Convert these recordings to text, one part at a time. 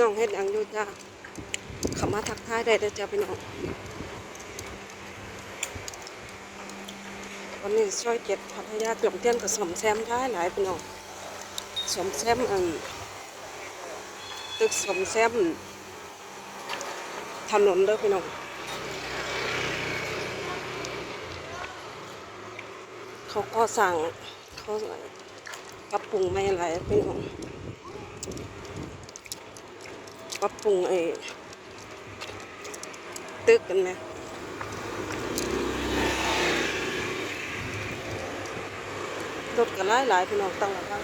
่น้องเฮ็ดหยังอยู่จ้าเขามาทักทายได้เด้อจ้าพี่น้องวันนี้ช่วยเก็บพัทยาเกือบเตี้ยนกับสมแซมได้หลายพี่น้องสมแซมอันตึกสมแซมถนนเด้อพี่น้องเขาก็สั่งเขาปรับปรุงไม่อะไรพี่น้อง ปรับปรุงไอ้ตึกกันไหมรถกันหลายหลายๆพี่น้องต้องระวัง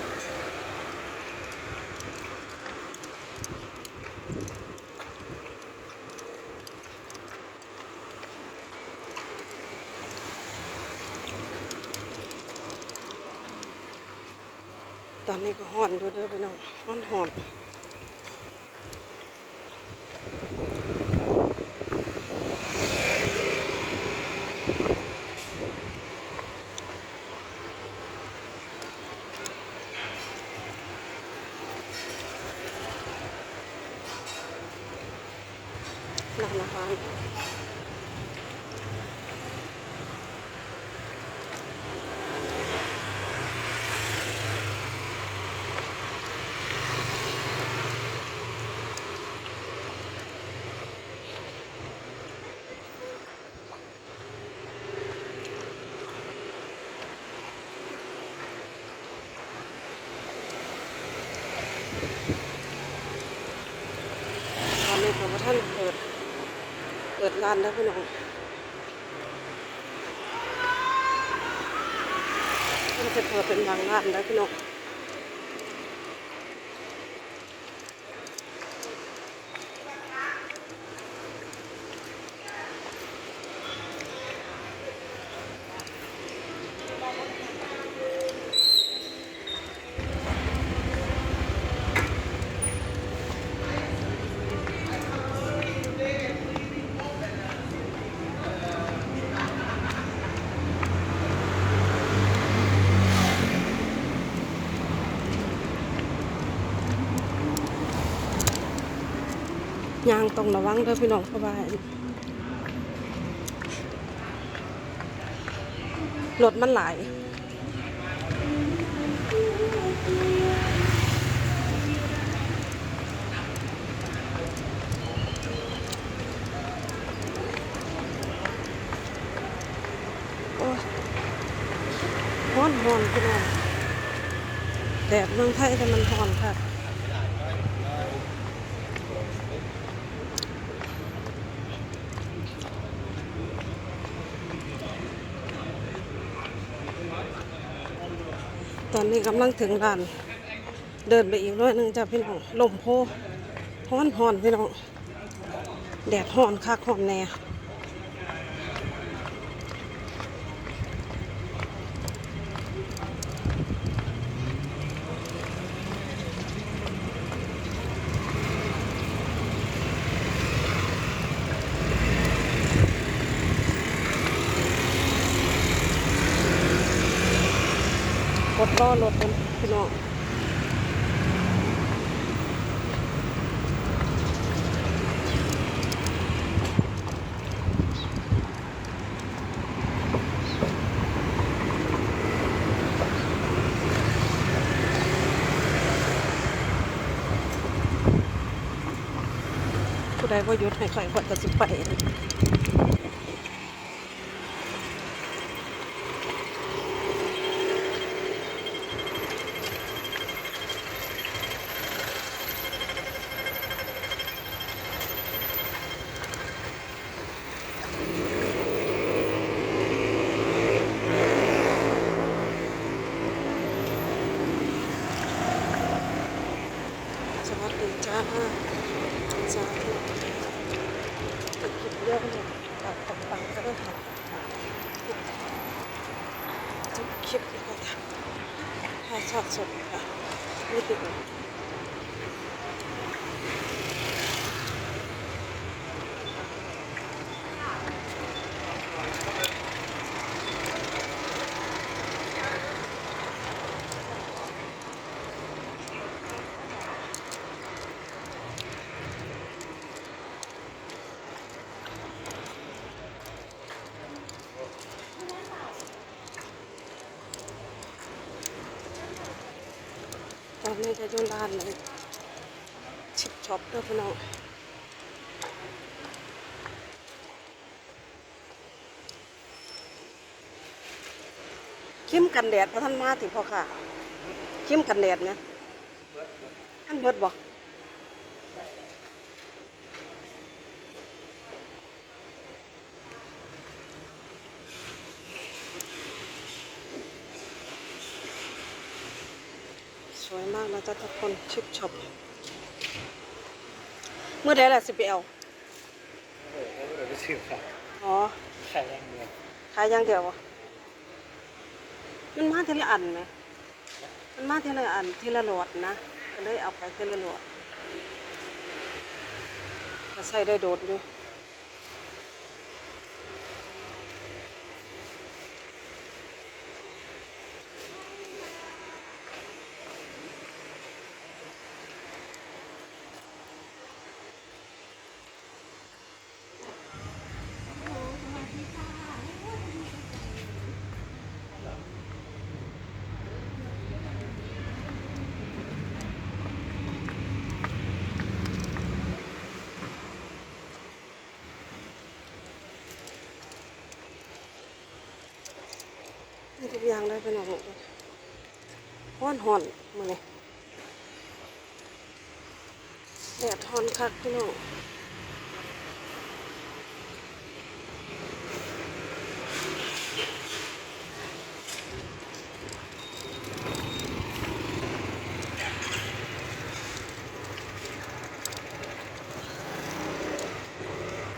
ตอนนี้ก็ห่อนดูเด้อพี่น้องห่อนห่อน ท่านเปิด เปิดร้านแล้วพี่น้องท่านจะเปิดเป็นบางร้านแล้วพี่น้อง ยางต้องระวังเด้อพี่น้องเพราะว่ารถมันหลายโอ้ยร้อนร้อนพี่น้องแดดเมืองไทยแต่มันร้อนค่ะ ตอนนี้กำลังถึงร้าน เดินไปอีกร้อยหนึ่งจะพี่น้องลมโพฮ้อนหอนพี่น้อง แดดห้อนคักห้อนแน่ กดล้อรถกันพี่น้องผู้ใดว่ายุดให้ข่อยข่อยก็สิไป สวัสดีจ้าจ้าติดคลิปเยอะเนี่ยตัดปังๆก็ได้ค่ะทุกคลิปเลยค่ะถ่ายทอบสดค่ะนี่ดูอ นนี้จะอยู่ร้านเลยชิปช็อปเด้อพี่น้องคิมกันแดดพระท่านมาถึงพ่อค่ะคิมกันแดดเนี่ยท่านเบิดบอกสวยมาก นะจ๊ะทุกคนชิปช็อปเมื่อใดล่ะสิไปเอาเออแล้วเราไปซื้อค่ะอ๋อไข่แรงเดียวขายอย่างเดียวอะมันมาทีละอันไหมมันมาทีละอันทีละหลอดนะก็เลยเอาไปทีละหลอดก็ใส่ได้โดดอยู่างได้เป็นหมดเลยห้อนห่อนมาเลยแดดทอนคักพี่น้อง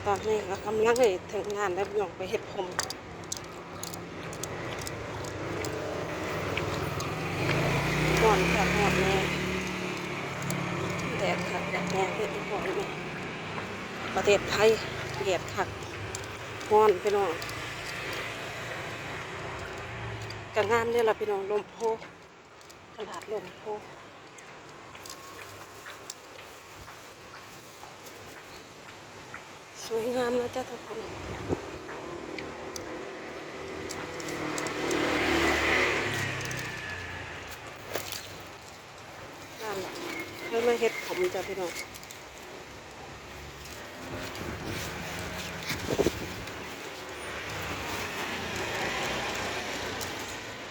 ตอนนี้ก็กำลังเลยถึงงานแล้วพี่น้องไปเห็ดผม อนค่ะหอดแม่แดดขัดแดดแม่เฮ็ดให้พอแม่ประเทศไทยแดดขัดฮ้อนพี่น้องกังานเนี่ยละพี่น้องลมโพตลาดลมโพสวยงามนะจ๊ะทุกคนแหละให้ มาเฮ็ดผมจ้ะพี่น้อง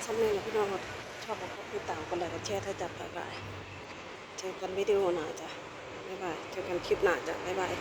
สำเร็จแล้วพี่น้องชอบแล้วก็ติดตามกันเล้วก็แชร์ถ้าจับบ๊ายบายเจอกันวิดีโอหน้าจ้ะบ๊ายบายเจอกันคลิปหน้าจ้ะบ๊ายบาย